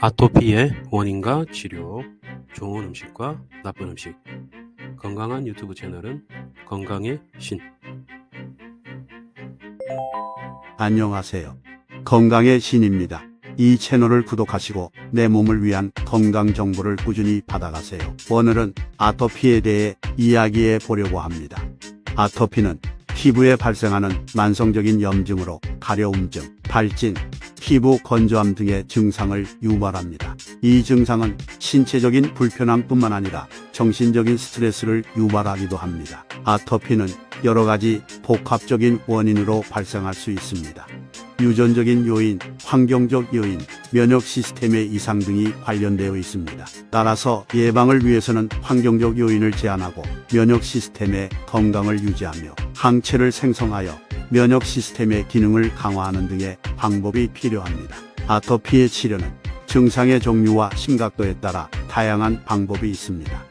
아토피의 원인과 치료, 좋은 음식과 나쁜 음식, 건강한 유튜브 채널은 건강의 신. 안녕하세요. 건강의 신입니다. 이 채널을 구독하시고 내 몸을 위한 건강 정보를 꾸준히 받아가세요. 오늘은 아토피에 대해 이야기해 보려고 합니다. 아토피는 피부에 발생하는 만성적인 염증으로 가려움증, 발진, 피부 건조함 등의 증상을 유발합니다. 이 증상은 신체적인 불편함뿐만 아니라 정신적인 스트레스를 유발하기도 합니다. 아토피는 여러 가지 복합적인 원인으로 발생할 수 있습니다. 유전적인 요인, 환경적 요인, 면역 시스템의 이상 등이 관련되어 있습니다. 따라서 예방을 위해서는 환경적 요인을 제한하고 면역 시스템의 건강을 유지하며 항체를 생성하여 면역 시스템의 기능을 강화하는 등의 방법이 필요합니다. 아토피의 치료는 증상의 종류와 심각도에 따라 다양한 방법이 있습니다.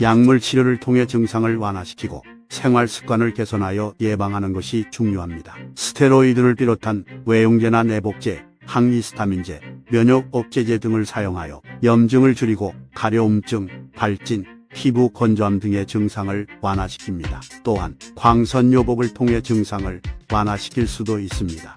약물 치료를 통해 증상을 완화시키고 생활 습관을 개선하여 예방하는 것이 중요합니다. 스테로이드를 비롯한 외용제나 내복제, 항히스타민제, 면역 억제제 등을 사용하여 염증을 줄이고 가려움증, 발진, 피부 건조함 등의 증상을 완화시킵니다. 또한 광선요법을 통해 증상을 완화시킬 수도 있습니다.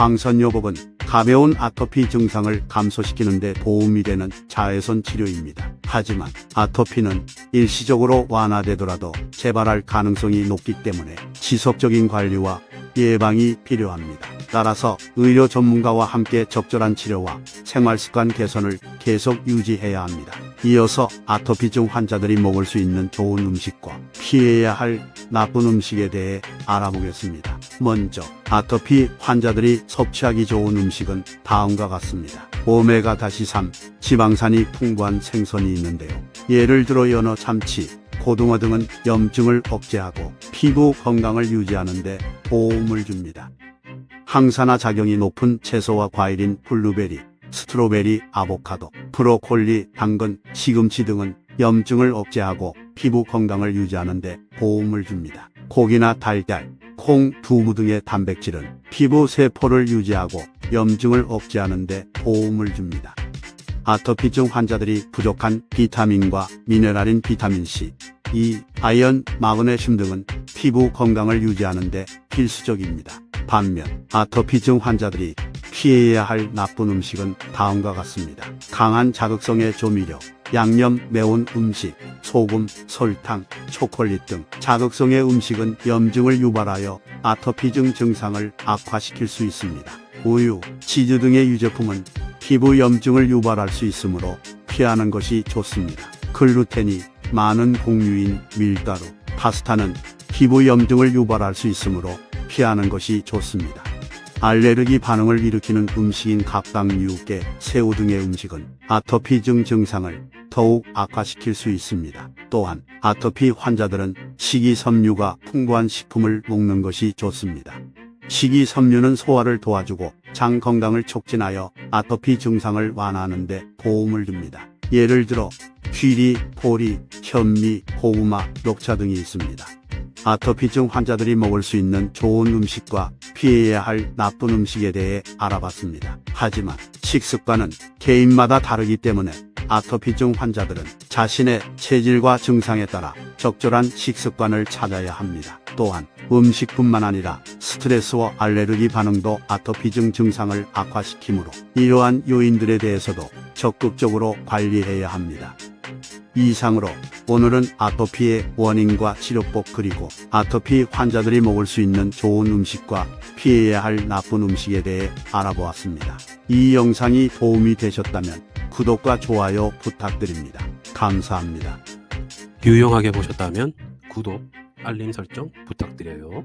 광선요법은 가벼운 아토피 증상을 감소시키는 데 도움이 되는 자외선 치료입니다. 하지만 아토피는 일시적으로 완화되더라도 재발할 가능성이 높기 때문에 지속적인 관리와 예방이 필요합니다. 따라서 의료 전문가와 함께 적절한 치료와 생활 습관 개선을 계속 유지해야 합니다. 이어서 아토피증 환자들이 먹을 수 있는 좋은 음식과 피해야 할 나쁜 음식에 대해 알아보겠습니다. 먼저 아토피 환자들이 섭취하기 좋은 음식은 다음과 같습니다. 오메가-3 지방산이 풍부한 생선이 있는데요. 예를 들어 연어, 참치, 고등어 등은 염증을 억제하고 피부 건강을 유지하는 데 도움을 줍니다. 항산화 작용이 높은 채소와 과일인 블루베리, 스트로베리, 아보카도, 브로콜리, 당근, 시금치 등은 염증을 억제하고 피부 건강을 유지하는 데 도움을 줍니다. 고기나 달걀, 콩, 두부 등의 단백질은 피부 세포를 유지하고 염증을 억제하는 데 도움을 줍니다. 아토피증 환자들이 부족한 비타민과 미네랄인 비타민C, 이, 아연, 마그네슘 등은 피부 건강을 유지하는 데 필수적입니다. 반면 아토피증 환자들이 피해야 할 나쁜 음식은 다음과 같습니다. 강한 자극성의 조미료, 양념, 매운 음식, 소금, 설탕, 초콜릿 등 자극성의 음식은 염증을 유발하여 아토피증 증상을 악화시킬 수 있습니다. 우유, 치즈 등의 유제품은 피부 염증을 유발할 수 있으므로 피하는 것이 좋습니다. 글루텐이 많은 공유인 밀가루, 파스타는 피부 염증을 유발할 수 있으므로 피하는 것이 좋습니다. 알레르기 반응을 일으키는 음식인 갑각류, 깨, 새우 등의 음식은 아토피증 증상을 더욱 악화시킬 수 있습니다. 또한 아토피 환자들은 식이섬유가 풍부한 식품을 먹는 것이 좋습니다. 식이섬유는 소화를 도와주고 장 건강을 촉진하여 아토피 증상을 완화하는 데 도움을 줍니다. 예를 들어 귀리, 보리, 현미, 고구마, 녹차 등이 있습니다. 아토피증 환자들이 먹을 수 있는 좋은 음식과 피해야 할 나쁜 음식에 대해 알아봤습니다. 하지만 식습관은 개인마다 다르기 때문에 아토피증 환자들은 자신의 체질과 증상에 따라 적절한 식습관을 찾아야 합니다. 또한 음식뿐만 아니라 스트레스와 알레르기 반응도 아토피증 증상을 악화시키므로 이러한 요인들에 대해서도 적극적으로 관리해야 합니다. 이상으로 오늘은 아토피의 원인과 치료법 그리고 아토피 환자들이 먹을 수 있는 좋은 음식과 피해야 할 나쁜 음식에 대해 알아보았습니다. 이 영상이 도움이 되셨다면 구독과 좋아요 부탁드립니다. 감사합니다. 유용하게 보셨다면 구독, 알림 설정 부탁드려요.